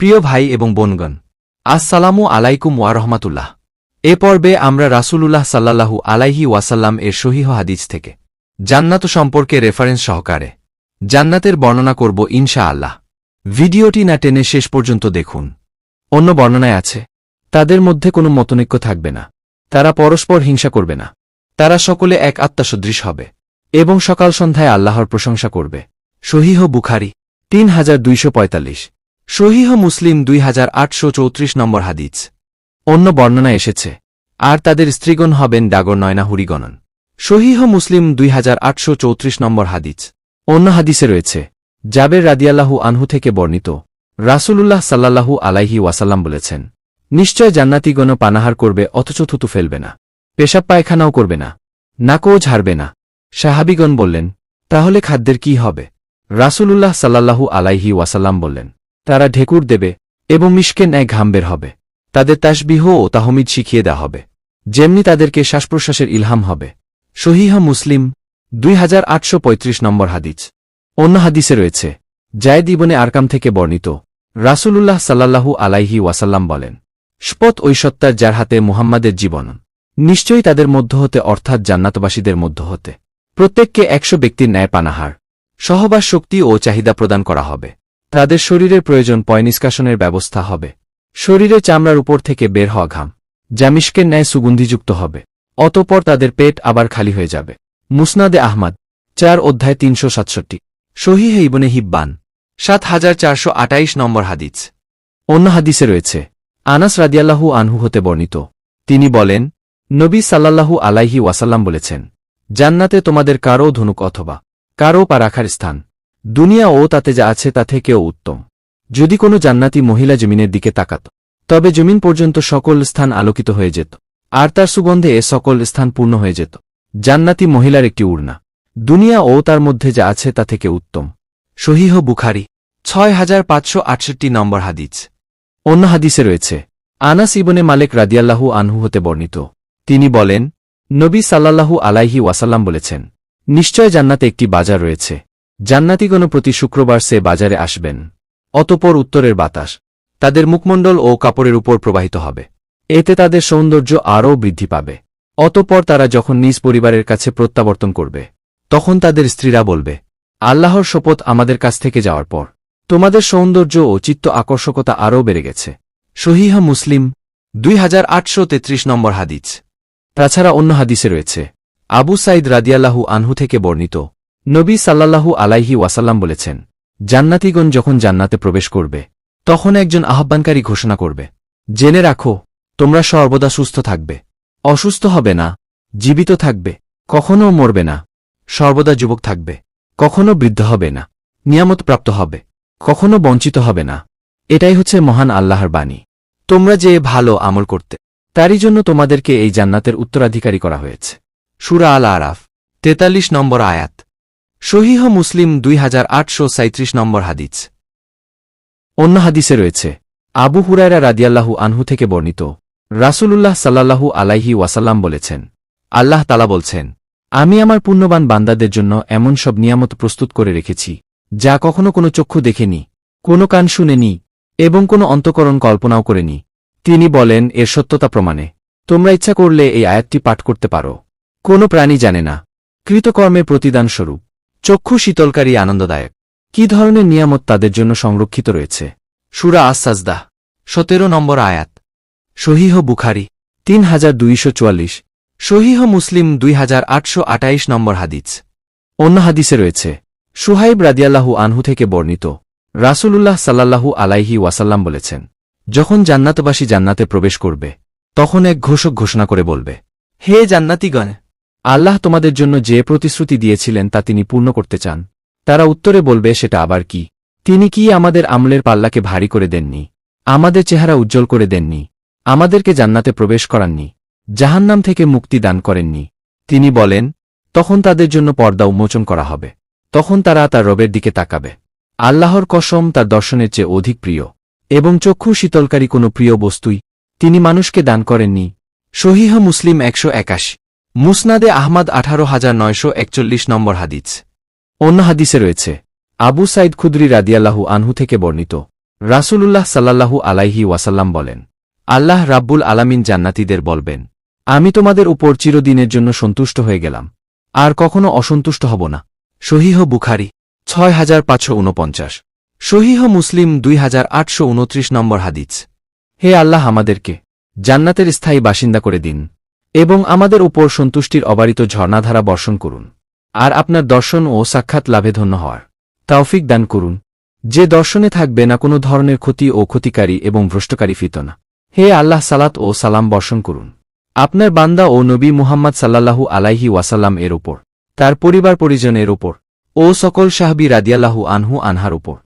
প্রিয় ভাই এবং বোনগণ, আসসালামু আলাইকুম ওয়া রহমাতুল্লাহ। এ পর্বে আমরা রাসূলুল্লাহ সাল্লাল্লাহু আলাইহি ওয়াসাল্লাম এর সহিহ হাদিস থেকে জান্নাত সম্পর্কে রেফারেন্স সহকারে জান্নাতের বর্ণনা করব ইনশা আল্লাহ ভিডিওটি না টেনে শেষ পর্যন্ত দেখুন। অন্য বর্ণনায় আছে, তাদের মধ্যে কোনো মতনৈক্য থাকবে না, তারা পরস্পর হিংসা করবে না, তারা সকলে এক আত্মাসদৃশ হবে, এবং সকাল সন্ধ্যায় আল্লাহর প্রশংসা করবে। সহিহ বুখারি তিন হাজার দুইশো পঁয়তাল্লিশ। সহিহ মুসলিম দুই হাজার আটশো চৌত্রিশ নম্বর হাদিস। অন্য বর্ণনা এসেছে, আর তাদের স্ত্রীগণ হবেন ডাগর নয়না হুরিগণন। সহিহ মুসলিম দুই হাজার আটশো চৌত্রিশ নম্বর হাদিস। অন্য হাদিসে রয়েছে, জাবের রাদিয়াল্লাহু আনহু থেকে বর্ণিত, রাসূলুল্লাহ সাল্লাল্লাহু আলাইহি ওয়াসাল্লাম বলেছেন, নিশ্চয় জান্নাতিগণ পানাহার করবে অথচ থুতু ফেলবে না, পেশাব পায়খানাও করবে না, নাকও ঝাড়বে না। সাহাবিগণ বললেন, তাহলে খাদ্যের কি হবে? রাসূলুল্লাহ সাল্লাল্লাহু আলাইহি ওয়াসাল্লাম বললেন তারা ঢেকুর দেবে এবং মিশকে ন্যায় ঘাম বের হবে। তাদের তাসবিহ ও তাহমিদ শিখিয়ে দেওয়া হবে। যেমনি তাদেরকে শ্বাসপ্রশ্বাসের ইলহাম হবে। সহিহ মুসলিম, দুই হাজার আটশো পঁয়ত্রিশ নম্বর হাদিস। অন্য হাদিসে রয়েছে, জায়দ ইবনে আরকাম থেকে বর্ণিত, রাসূলুল্লাহ সাল্লাল্লাহু আলাইহি ওয়াসাল্লাম বলেন স্পত ওই সত্তার যার হাতে মুহাম্মাদের জীবন। নিশ্চয়ই তাদের মধ্য হতে, অর্থাৎ জান্নাতবাসীদের মধ্য হতে, প্রত্যেককে একশো ব্যক্তির ন্যায় পানাহার সহবাস শক্তি ও চাহিদা প্রদান করা হবে। তাদের শরীরের প্রয়োজন পয় নিষ্কাশনের ব্যবস্থা হবে। শরীরে চামড়ার উপর থেকে বের হওয়া ঘাম, যা মিশকের ন্যায় সুগন্ধিযুক্ত হবে। অতপর তাদের পেট আবার খালি হয়ে যাবে। মুসনাদে আহমাদ, চার অধ্যায় তিনশো সাতষট্টি। শহীহ ইবনে হিব্বান, সাত হাজার চারশো আটাইশ নম্বর হাদিস। অন্য হাদিসে রয়েছে, আনাস রাদিয়াল্লাহু আনহু হতে বর্ণিত। তিনি বলেন, নবী সাল্লাল্লাহু আলাইহি ওয়াসাল্লাম বলেছেন, জান্নাতে তোমাদের কারও ধনুক অথবা কারও পা রাখার স্থান দুনিয়া ও তাতে যা আছে তা থেকেও উত্তম। যদি কোনো জান্নাতি মহিলা জমিনের দিকে তাকাত, তবে জমিন পর্যন্ত সকল স্থান আলোকিত হয়ে যেত, আর তার সুগন্ধে এ সকল স্থান পূর্ণ হয়ে যেত। জান্নাতি মহিলার একটি উড়না। দুনিয়া ও তার মধ্যে যা আছে তা থেকে উত্তম। সহিহ বুখারি ছয় হাজার পাঁচশো আটষট্টি নম্বর হাদিস। অন্য হাদিসে রয়েছে, আনাস ইবনে মালেক রাদিয়াল্লাহু আনহু হতে বর্ণিত। তিনি বলেন, নবী সাল্লাল্লাহু আলাইহি ওয়াসাল্লাম বলেছেন, নিশ্চয় জান্নাতে একটি বাজার রয়েছে। জান্নাতিগণ প্রতি শুক্রবার সে বাজারে আসবেন। অতপর উত্তরের বাতাস তাদের মুখমণ্ডল ও কাপড়ের উপর প্রবাহিত হবে। এতে তাদের সৌন্দর্য আরও বৃদ্ধি পাবে। অতপর তারা যখন নিজ পরিবারের কাছে প্রত্যাবর্তন করবে, তখন তাদের স্ত্রীরা বলবে, আল্লাহর শপথ আমাদের কাছ থেকে যাওয়ার পর তোমাদের সৌন্দর্য ও চিত্ত আকর্ষকতা আরও বেড়ে গেছে। সহিহ মুসলিম দুই হাজার আটশো তেত্রিশ নম্বর হাদিস। তাছাড়া অন্য হাদিসে রয়েছে, আবু সাইদ রাদিয়াল্লাহু আনহু থেকে বর্ণিত নবী সাল্লাল্লাহু আলাইহি ওয়াসাল্লাম বলেছেন, জান্নাতিগণ যখন জান্নাতে প্রবেশ করবে, তখন একজন আহ্বানকারী ঘোষণা করবে, জেনে রাখো, তোমরা সর্বদা সুস্থ থাকবে, অসুস্থ হবে না, জীবিত থাকবে কখনও মরবে না, সর্বদা যুবক থাকবে, কখনো বৃদ্ধ হবে না নিয়ামত প্রাপ্ত হবে, কখনো বঞ্চিত হবে না, এটাই হচ্ছে মহান আল্লাহর বাণী। তোমরা যে ভালো আমল করতে, তারই জন্য তোমাদেরকে এই জান্নাতের উত্তরাধিকারী করা হয়েছে। সুরা আল আরাফ তেতাল্লিশ নম্বর আয়াত। সহিহ মুসলিম দুই হাজার আটশো সাঁত্রিশ নম্বর হাদিস। অন্য হাদিসে রয়েছে, আবু হুরায়রা রাদিয়াল্লাহু আনহু থেকে বর্ণিত, রাসূলুল্লাহ সাল্লাল্লাহু আলাইহি ওয়াসাল্লাম বলেছেন, আল্লাহ তালা বলছেন, আমি আমার পুণ্যবান বান্দাদের জন্য এমন সব নিয়ামত প্রস্তুত করে রেখেছি, যা কখনো কোনো চক্ষু দেখেনি, কোনো কান শুনেনি, এবং কোনো অন্তকরণ কল্পনাও করেনি। তিনি বলেন, এর সত্যতা প্রমাণে, তোমরা ইচ্ছা করলে এই আয়াতটি পাঠ করতে পারো। কোনো প্রাণী জানে না। কৃতকর্মের প্রতিদানস্বরূপ চক্ষু শীতলকারী আনন্দদায়ক। কি ধরনের নিয়ামত তাদের জন্য সংরক্ষিত রয়েছে? সুরা আসাজদা সতেরো নম্বর আয়াত। সহিহ বুখারি, তিন হাজার দুইশো চুয়াল্লিশ। সহিহ মুসলিম, দুই হাজার আটশো আটাইশ নম্বর হাদিস। অন্য হাদিসে রয়েছে, সুহাইব রাদিয়াল্লাহু আনহু থেকে বর্ণিত, রাসূলুল্লাহ সাল্লাল্লাহু আলাইহি ওয়াসাল্লাম বলেছেন, যখন জান্নাতবাসী জান্নাতে প্রবেশ করবে, তখন এক ঘোষক ঘোষণা করে বলবে, হে জান্নাতিগণ আল্লাহ তোমাদের জন্য যে প্রতিশ্রুতি দিয়েছিলেন তা তিনি পূর্ণ করতে চান। তারা উত্তরে বলবে, সেটা আবার কি? তিনি কি আমাদের আমলের পাল্লাকে ভারী করে দেননি? আমাদের চেহারা উজ্জ্বল করে দেননি? আমাদেরকে জান্নাতে প্রবেশ করাননি? জাহান্নাম থেকে মুক্তি দান করেননি? তিনি বলেন, তখন তাদের জন্য পর্দা উন্মোচন করা হবে। তখন তারা তার রবের দিকে তাকাবে। আল্লাহর কসম তার দর্শনের চেয়ে অধিক প্রিয়। এবং চক্ষু শীতলকারী কোনো প্রিয় বস্তুই তিনি মানুষকে দান করেননি। সহিহ মুসলিম একশো একাশি। মুসনাদে আহমাদ আঠারো হাজার নয়শো একচল্লিশ নম্বর হাদিস। অন্য হাদিসে রয়েছে, আবু সাইদ খুদরি রাদিয়াল্লাহু আনহু থেকে বর্ণিত। রাসূলুল্লাহ সাল্লাল্লাহু আলাইহি ওয়াসাল্লাম বলেন, আল্লাহ রাব্বুল আলামিন জান্নাতীদের বলবেন, আমি তোমাদের উপর চিরদিনের জন্য সন্তুষ্ট হয়ে গেলাম। আর কখনো অসন্তুষ্ট হব না। সহিহ বুখারি, ছয় হাজার পাঁচশো ঊনপঞ্চাশ। সহিহ মুসলিম, দুই হাজার আটশো উনত্রিশ নম্বর হাদিস। হে আল্লাহ আমাদেরকে জান্নাতের স্থায়ী বাসিন্দা করে দিন। এবং আমাদের উপর সন্তুষ্টির অবারিত ঝর্ণাধারা বর্ষণ করুন। আর আপনার দর্শন ও সাক্ষাৎ লাভে ধন্য হওয়ার। তাওফিক দান করুন। যে দর্শনে থাকবে না কোনো ধরনের ক্ষতি ও ক্ষতিকারী এবং ভ্রষ্টকারী ফিতনা হে আল্লাহ সালাত ও সালাম বর্ষণ করুন। আপনার বান্দা ও নবী মুহাম্মদ সাল্লাল্লাহু আলাইহি ওয়াসাল্লাম এর ওপর, তার পরিবার পরিজনের ওপর, ও সকল সাহাবি রাদিয়াল্লাহু আনহু আনহার ওপর।